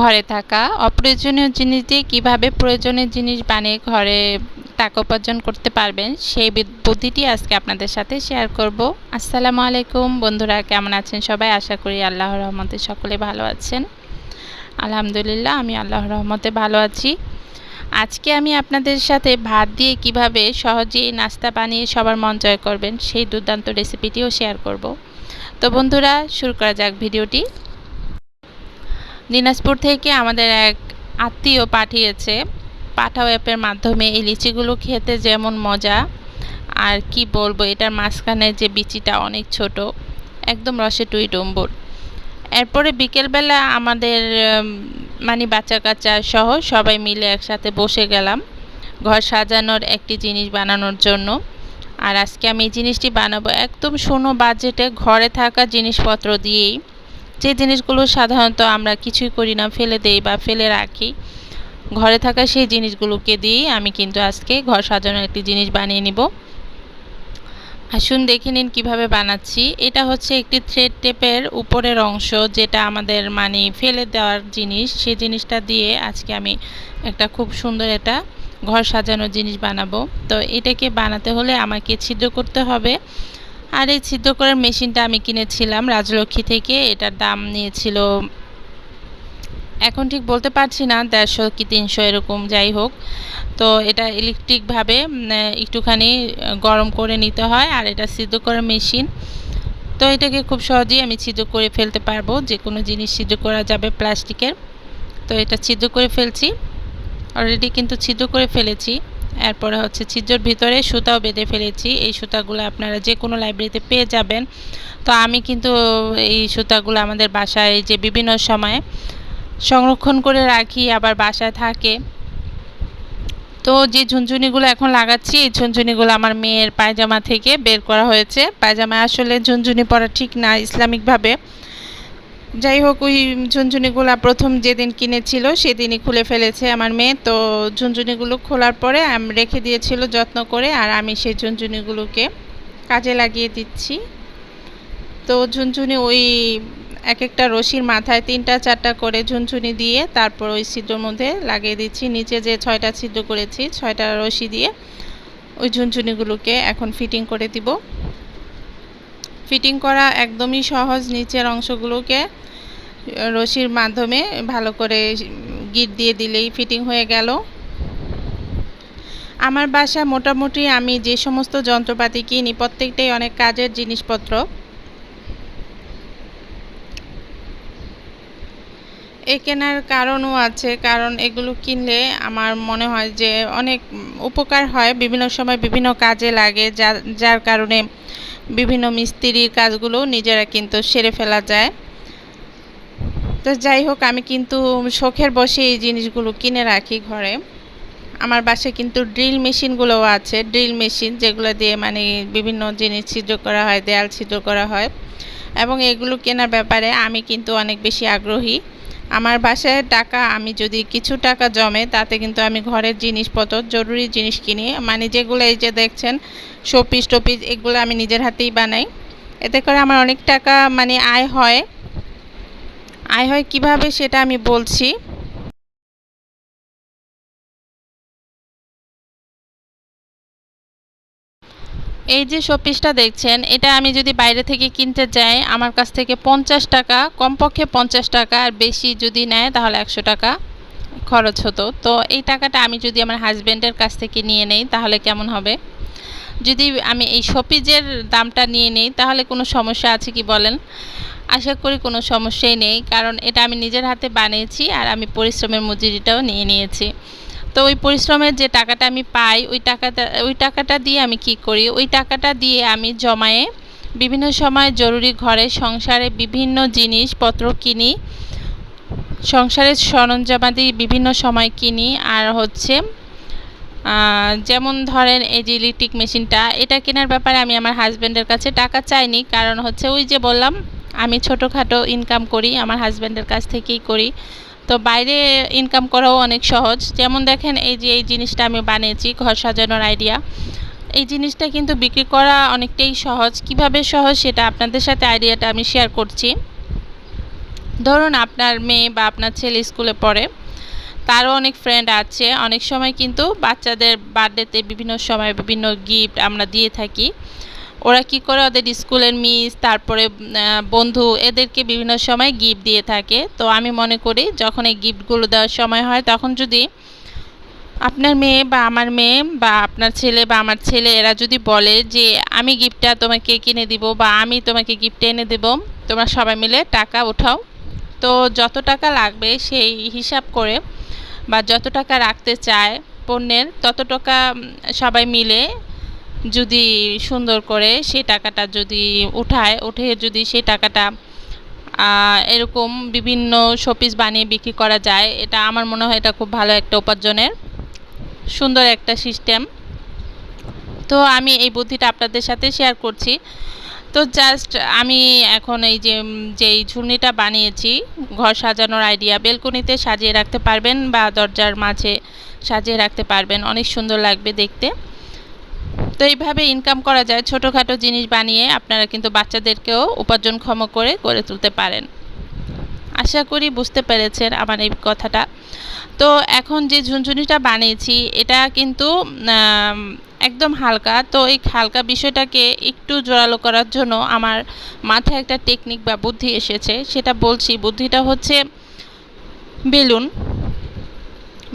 ঘরে থাকা। অপ্রয়োজনীয় জিনিস দিয়ে কীভাবে প্রয়োজনীয় জিনিস বানিয়ে ঘরে টাকা উপার্জন করতে পারবেন, সেই বুদ্ধিটি আজকে আপনাদের সাথে শেয়ার করব। আসসালামু আলাইকুম। বন্ধুরা, কেমন আছেন সবাই? আশা করি আল্লাহর রহমতে সকলে ভালো আছেন। আলহামদুলিল্লাহ, আমি আল্লাহর রহমতে ভালো আছি। আজকে আমি আপনাদের সাথে ভাত দিয়ে কীভাবে সহজেই নাস্তা বানিয়ে সবার মন জয় করবেন, সেই দুর্দান্ত রেসিপিটিও শেয়ার করব। তো বন্ধুরা, শুরু করা যাক ভিডিওটি। দিনাজপুর থেকে আমাদের এক আত্মীয় পাঠিয়েছে পাঠাও অ্যাপের মাধ্যমে এই লিচিগুলো খেতে যেমন মজা। আর কি বলব, এটার মাঝখানে যে বিচিটা অনেক ছোট, একদম রসে টুই ডম্বর। এরপরে বিকেলবেলা আমাদের মানে বাচ্চা কাচ্চা সহ সবাই মিলে একসাথে বসে গেলাম ঘর সাজানোর একটি জিনিস বানানোর জন্য। আর আজকে আমি এই জিনিসটি বানাবো একদম শোনো বাজেটে ঘরে থাকা জিনিসপত্র দিয়েই। যে জিনিসগুলো সাধারণত আমরা কিছুই করি না, ফেলে দেই বা ফেলে রাখি, ঘরে থাকা সেই জিনিসগুলোকে দিয়েই আমি কিন্তু আজকে ঘর সাজানোর একটি জিনিস বানিয়ে নিব। আসুন দেখে নিন কীভাবে বানাচ্ছি। এটা হচ্ছে একটি থ্রেড টেপের উপরের অংশ যেটা আমাদের মানে ফেলে দেওয়ার জিনিস। সেই জিনিসটা দিয়ে আজকে আমি একটা খুব সুন্দর এটা ঘর সাজানোর জিনিস বানাবো। তো এটাকে বানাতে হলে আমাকে ছিদ্র করতে হবে। আর এই ছিদ্র করার মেশিনটা আমি কিনেছিলাম রাজলক্ষ্মী থেকে। এটার দাম নিয়েছিল, এখন ঠিক বলতে পারছি না, দেড়শো কি তিনশো এরকম যাই হোক। তো এটা ইলেকট্রিকভাবে একটুখানি গরম করে নিতে হয় আর এটা সিদ্ধ করার মেশিন। তো এটাকে খুব সহজেই আমি ছিদ্র করে ফেলতে পারব যে কোনো জিনিস ছিদ্র করা যাবে প্লাস্টিকের। তো এটা ছিদ্র করে ফেলছি অলরেডি কিন্তু ছিদ্র করে ফেলেছি। এরপরে হচ্ছে ছিদ্রর ভিতরে সুতাও বেঁধে ফেলেছি। এই সুতাগুলো আপনারা যে কোনো লাইব্রেরিতে পেয়ে যাবেন। তো আমি কিন্তু এই সুতাগুলো আমাদের বাসায় যে বিভিন্ন সময়ে সংরক্ষণ করে রাখি, আবার বাসায় থাকে। তো যে ঝুনঝুনিগুলো এখন লাগাচ্ছি, এই ঝুনঝুনিগুলো আমার মেয়ের পায়জামা থেকে বের করা হয়েছে। পায়জামা আসলে ঝুনঝুনি পরা ঠিক না ইসলামিকভাবে। যাই হোক, ওই ঝুনঝুনিগুলো প্রথম যেদিন কিনেছিল সেদিনই খুলে ফেলেছে আমার মেয়ে। তো ঝুনঝুনিগুলো খোলার পরে রেখে দিয়েছিল যত্ন করে আর আমি সেই ঝুনঝুনিগুলোকে কাজে লাগিয়ে দিচ্ছি। তো ঝুনঝুনি ওই এক একটা রশির মাথায় তিনটা, চারটা করে ঝুনঝুনি দিয়ে তারপর ওই ছিদ্রর মধ্যে লাগিয়ে দিচ্ছি। নিচে যে ছয়টা ছিদ্র করেছি, ছয়টা রশি দিয়ে ওই ঝুনঝুনিগুলোকে এখন ফিটিং করে দিব। ফিটিং করা একদমই সহজ নিচের অংশগুলোকে রশির মাধ্যমে ভালো করে গিট দিয়ে দিলেই ফিটিং হয়ে গেল। আমার বাসা মোটামুটি আমি যে সমস্ত যন্ত্রপাতি কিনি প্রত্যেকটাই অনেক কাজের জিনিসপত্র। এ কেনার কারণও আছে, কারণ এগুলো কিনলে আমার মনে হয় যে অনেক উপকার হয়। বিভিন্ন সময় বিভিন্ন কাজে লাগে যার যার কারণে বিভিন্ন মিস্ত্রির কাজগুলো নিজেরা কিন্তু সেরে ফেলা যায়। তো যাই হোক, আমি কিন্তু শখের বসে এই জিনিসগুলো কিনে রাখি ঘরে। আমার বাসায় কিন্তু ড্রিল মেশিনগুলোও আছে। ড্রিল মেশিন যেগুলো দিয়ে মানে বিভিন্ন জিনিস ছিদ্র করা হয়, দেয়াল ছিদ্র করা হয়। এবং এগুলো কেনার ব্যাপারে আমি কিন্তু অনেক বেশি আগ্রহী। আমার বাসায় টাকা, আমি যদি কিছু টাকা জমে, তাতে কিন্তু আমি ঘরের জিনিসপত্র, জরুরি জিনিস কিনি। মানে যেগুলো এই যে দেখছেন, শোপিস টোপিস, এগুলো আমি নিজের হাতেই বানাই। এতে করে আমার অনেক টাকা মানে আয় হয়। আয় হয় কীভাবে সেটা আমি বলছি। এই যে শোপিসটা দেখছেন, এটা আমি যদি বাইরে থেকে কিনতে যাই, আমার কাছ থেকে পঞ্চাশ টাকা, কমপক্ষে পঞ্চাশ টাকা, আর বেশি যদি নেয় তাহলে একশো টাকা খরচ হতো। তো এই টাকাটা আমি যদি আমার হাজব্যান্ডের কাছ থেকে নিয়ে নেই, তাহলে কেমন হবে? যদি আমি এই শপিজের দামটা নিয়ে নেই, তাহলে কোনো সমস্যা আছে কি বলেন? আশা করি কোনো সমস্যাই নেই, কারণ এটা আমি নিজের হাতে বানিয়েছি, আর আমি পরিশ্রমের মজুরিটাও নিয়ে নিয়েছি। তো ওই পরিশ্রমের যে টাকাটা আমি পাই, ওই টাকাটা ওই টাকাটা দিয়ে আমি কি করি? ওই টাকাটা দিয়ে আমি জমায়ে বিভিন্ন সময় জরুরি ঘরে সংসারে বিভিন্ন জিনিসপত্র কিনি, সংসারের সরঞ্জামাদি বিভিন্ন সময় কিনি, আর হচ্ছে যেমন ধরেন এই যে ইলেকট্রিক মেশিনটা, এটা কেনার ব্যাপারে আমি আমার হাজব্যান্ডের কাছে টাকা চাইনি। কারণ হচ্ছে ওই যে বললাম, আমি ছোটোখাটো ইনকাম করি, আমার হাজব্যান্ডের কাছ থেকেই করি। তো বাইরে ইনকাম করাও অনেক সহজ। যেমন দেখেন, এই যে এই জিনিসটা আমি বানিয়েছি, ঘর সাজানোর আইডিয়া এই জিনিসটা কিন্তু বিক্রি করা অনেকটাই সহজ। কীভাবে সহজ সেটা আপনাদের সাথে আইডিয়াটা আমি শেয়ার করছি। ধরুন, আপনার মেয়ে বা আপনার ছেলে স্কুলে পড়ে, তারও অনেক ফ্রেন্ড আছে। অনেক সময় কিন্তু বাচ্চাদের বার্থডেতে বিভিন্ন সময় বিভিন্ন গিফট আমরা দিয়ে থাকি। ওরা কি করে ওদের স্কুলের মিস, তারপরে বন্ধু এদেরকে বিভিন্ন সময় গিফট দিয়ে থাকে। তো আমি মনে করি যখন এই গিফটগুলো দেওয়ার সময় হয়, তখন যদি আপনার মেয়ে বা আমার মেয়ে বা আপনার ছেলে বা আমার ছেলে, এরা যদি বলে যে, আমি গিফটটা তোমাকে কিনে দিব বা আমি তোমাকে গিফট এনে দেব, তোমরা সবাই মিলে টাকা উঠাও। তো যত টাকা লাগবে সেই হিসাব করে বা যত টাকা রাখতে চায় পণ্যের, তত টাকা সবাই মিলে যদি সুন্দর করে সেই টাকাটা যদি উঠায়, উঠে যদি সেই টাকাটা এরকম বিভিন্ন শোপিস বানিয়ে বিক্রি করা যায়, এটা আমার মনে হয় এটা খুব ভালো একটা উপার্জনের সুন্দর একটা সিস্টেম তো আমি এই বুদ্ধিটা আপনাদের সাথে শেয়ার করছি। তো জাস্ট আমি এখন এই যে যেই ঝুলনিটা বানিয়েছি, ঘর সাজানোর আইডিয়া বেলকনিতে সাজিয়ে রাখতে পারবেন বা দরজার মাঝে সাজিয়ে রাখতে পারবেন। অনেক সুন্দর লাগবে দেখতে। তো এইভাবে ইনকাম করা যায়। ছোটোখাটো জিনিস বানিয়ে আপনারা কিন্তু বাচ্চাদেরকেও উপার্জনক্ষম করে গড়ে তুলতে পারেন। আশা করি বুঝতে পেরেছেন আমার এই কথাটা। তো এখন যে ঝুনঝুনিটা বানিয়েছি, এটা কিন্তু একদম হালকা। তো এই হালকা বিষয়টাকে একটু জোরালো করার জন্য আমার মাথায় একটা টেকনিক বা বুদ্ধি এসেছে। সেটা বলছি। বুদ্ধিটা হচ্ছে বেলুন।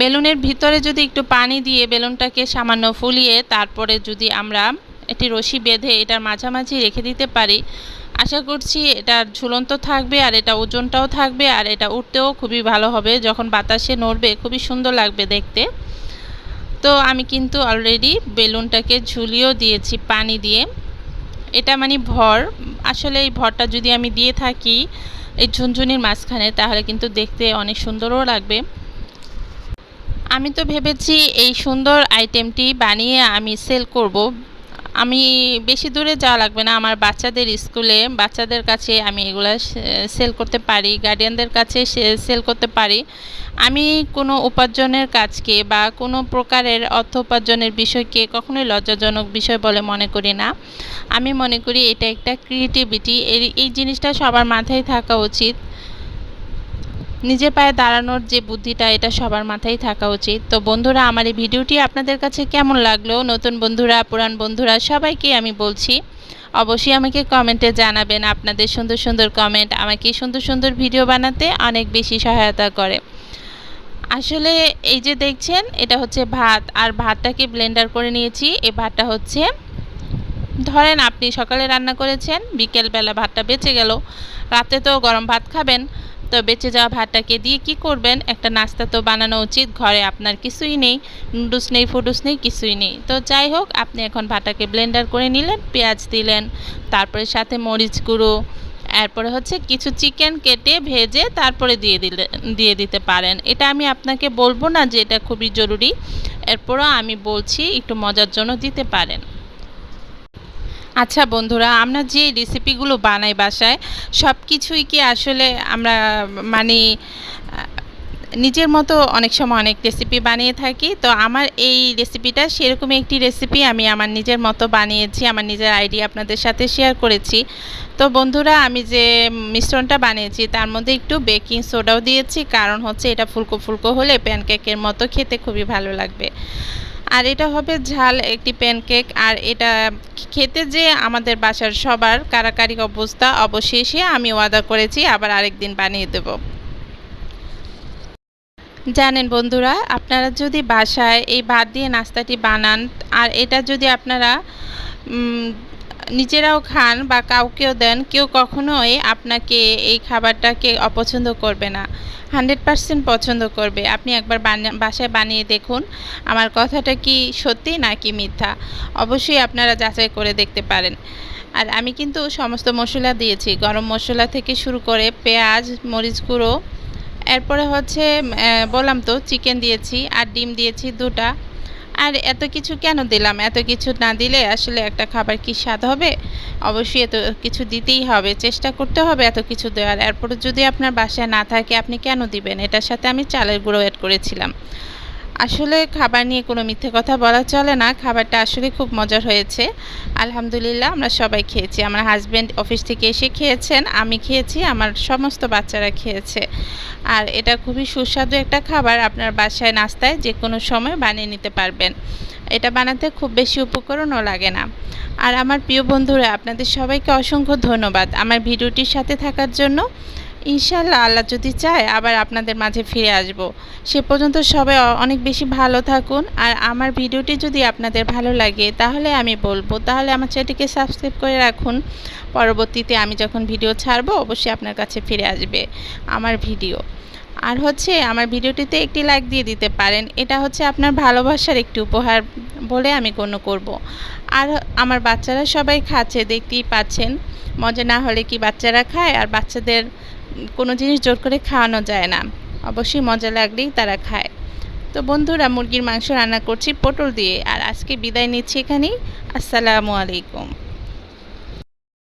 বেলুনের ভিতরে যদি একটু পানি দিয়ে বেলুনটাকে সামান্য ফুলিয়ে তারপরে যদি আমরা একটি রশি বেঁধে এটার মাঝামাঝি রেখে দিতে পারি, আশা করছি এটা ঝুলন্ত থাকবে আর এটা ওজনটাও থাকবে আর এটা উঠতেও খুবই ভালো হবে। যখন বাতাসে নড়বে খুবই সুন্দর লাগবে দেখতে। তো আমি কিন্তু অলরেডি বেলুনটাকে ঝুলিয়েও দিয়েছি পানি দিয়ে। এটা মানে ভর। আসলে এই ভরটা যদি আমি দিয়ে থাকি এই ঝুনঝুনির মাঝখানে তাহলে কিন্তু দেখতে অনেক সুন্দরও লাগবে। আমি তো ভেবেছি এই সুন্দর আইটেমটি বানিয়ে আমি সেল করব। আমি বেশি দূরে যাওয়া লাগবে না। আমার বাচ্চাদের স্কুলে বাচ্চাদের কাছে আমি এগুলো সেল করতে পারি গার্ডিয়ানদের কাছে সেল করতে পারি। আমি কোনো উপার্জনের কাজকে বা কোনো প্রকারের অর্থ উপার্জনের বিষয়কে কখনোই লজ্জাজনক বিষয় বলে মনে করি না। আমি মনে করি এটা একটা ক্রিয়েটিভিটি এই জিনিসটা সবার মাথায় থাকা উচিত। নিজের পায়ে দাঁড়ানোর যে বুদ্ধিটা, এটা সবার মাথায় থাকা উচিত। তো বন্ধুরা, আমার এই ভিডিওটি আপনাদের কাছে কেমন লাগল? নতুন বন্ধুরা, পুরান বন্ধুরা, সবাইকে আমি বলছি, অবশ্যই আমাকে কমেন্টে জানাবেন আপনাদের সুন্দর সুন্দর কমেন্ট আমাকে সুন্দর সুন্দর ভিডিও বানাতে অনেক বেশি সহায়তা করে। আসলে এই যে দেখছেন, এটা হচ্ছে ভাত, আর ভাতটাকে ব্লেন্ডার করে নিয়েছি। এই ভাতটা হচ্ছে, ধরেন আপনি সকালে রান্না করেছেন, বিকেলবেলা ভাতটা বেঁচে গেল, রাতে তো গরম ভাত খাবেন তো বেঁচে যাওয়া ভাতটাকে দিয়ে কি করবেন? একটা নাস্তা তো বানানো উচিত, ঘরে আপনার কিছুই নেই, নুডলস নেই ফুডুস নেই, কিছুই নেই। তো যাই হোক, আপনি এখন ভাতটাকে ব্লেন্ডার করে নিলেন, পেঁয়াজ দিলেন, তারপরে সাথে মরিচ গুঁড়ো, এরপরে হচ্ছে কিছু চিকেন কেটে ভেজে তারপরে দিয়ে দিলে, দিয়ে দিতে পারেন। এটা আমি আপনাকে বলব না যে এটা খুবই জরুরি, এরপরও আমি বলছি একটু মজার জন্য দিতে পারেন। আচ্ছা বন্ধুরা, আমরা যে রেসিপিগুলো বানাই বাসায় সব কিছুই কি আসলে আমরা মানে নিজের মতো অনেক সময় অনেক রেসিপি বানিয়ে থাকি? তো আমার এই রেসিপিটা সেরকমই একটি রেসিপি আমি আমার নিজের মতো বানিয়েছি, আমার নিজের আইডিয়া আপনাদের সাথে শেয়ার করেছি। তো বন্ধুরা, আমি যে মিশ্রণটা বানিয়েছি, তার মধ্যে একটু বেকিং সোডাও দিয়েছি, কারণ হচ্ছে এটা ফুলকো ফুলকো হলে প্যানকেকের মতো খেতে খুবই ভালো লাগবে। আর এটা হবে ঝাল, একটি প্যানকেক আর এটা খেতে যে আমাদের বাসার সবার কারাকারি অবস্থা, অবশেষে আমি ওয়াদা করেছি, আবার আরেকদিন বানিয়ে দেব। জানেন বন্ধুরা, আপনারা যদি বাসায় এই ভাত দিয়ে নাস্তাটি বানান, আর এটা যদি আপনারা নিজেরাও খান বা কাউকেও দেন, কেউ কখনোই আপনাকে এই খাবারটাকে অপছন্দ করবে না। হান্ড্রেড পারসেন্ট পছন্দ করবে। আপনি একবার বাসায় বানিয়ে দেখুন, আমার কথাটা কি সত্যি নাকি মিথ্যা? অবশ্যই আপনারা যাচাই করে দেখতে পারেন। আর আমি কিন্তু সমস্ত মশলা দিয়েছি, গরম মশলা থেকে শুরু করে পেঁয়াজ, মরিচ গুঁড়ো, এরপরে হচ্ছে বললাম তো, চিকেন দিয়েছি আর ডিম দিয়েছি দুটা। আর এত কিছু কেন দিলাম? এত কিছু না দিলে আসলে একটা খাবার কি স্বাদ হবে? অবশ্যই এত কিছু দিতেই হবে, চেষ্টা করতে হবে এত কিছু দেওয়ার। এরপরে যদি আপনার বাসায় না থাকে, আপনি কেন দিবেন? এটার সাথে আমি চালের গুঁড়ো অ্যাড করেছিলাম। আসলে খাবার নিয়ে কোনো মিথ্যে কথা বলা চলে না। খাবারটা আসলে খুব মজার হয়েছে। আলহামদুলিল্লাহ আমরা সবাই খেয়েছি। আমার হাজব্যান্ড অফিস থেকে এসে খেয়েছেন, আমি খেয়েছি, আমার সমস্ত বাচ্চারা খেয়েছে। আর এটা খুবই সুস্বাদু একটা খাবার। আপনার বাসায় নাস্তায় যে কোনো সময় বানিয়ে নিতে পারবেন। এটা বানাতে খুব বেশি উপকরণও লাগে না। আর আমার প্রিয় বন্ধুরা, আপনাদের সবাইকে অসংখ্য ধন্যবাদ। আমার ভিডিওটির সাথে থাকার জন্য ইনশাল্লাহ আল্লাহ যদি চায়, আবার আপনাদের মাঝে ফিরে আসব। সে পর্যন্ত সবাই অনেক বেশি ভালো থাকুন। আর আমার ভিডিওটি যদি আপনাদের ভালো লাগে, তাহলে আমি বলব, তাহলে আমার চ্যানেলটিকে সাবস্ক্রাইব করে রাখুন। পরবর্তীতে আমি যখন ভিডিও ছাড়বো, অবশ্যই আপনার কাছে ফিরে আসবে আমার ভিডিও। আর হচ্ছে, আমার ভিডিওটিতে একটি লাইক দিয়ে দিতে পারেন। এটা হচ্ছে আপনার ভালোবাসার একটি উপহার বলে আমি গণ্য করব। আর আমার বাচ্চারা সবাই খাচ্ছে, দেখতেই পাচ্ছেন। মজা না হলে কি বাচ্চারা খায়? আর বাচ্চাদের কোনো জিনিস জোর করে খাওয়ানো যায় না। অবশ্যই মজা লাগলেই তারা খায়। তো বন্ধুরা, মুরগির মাংস রান্না করছি পটল দিয়ে। আর আজকে বিদায় নিচ্ছি এখানেই। আসসালামু আলাইকুম।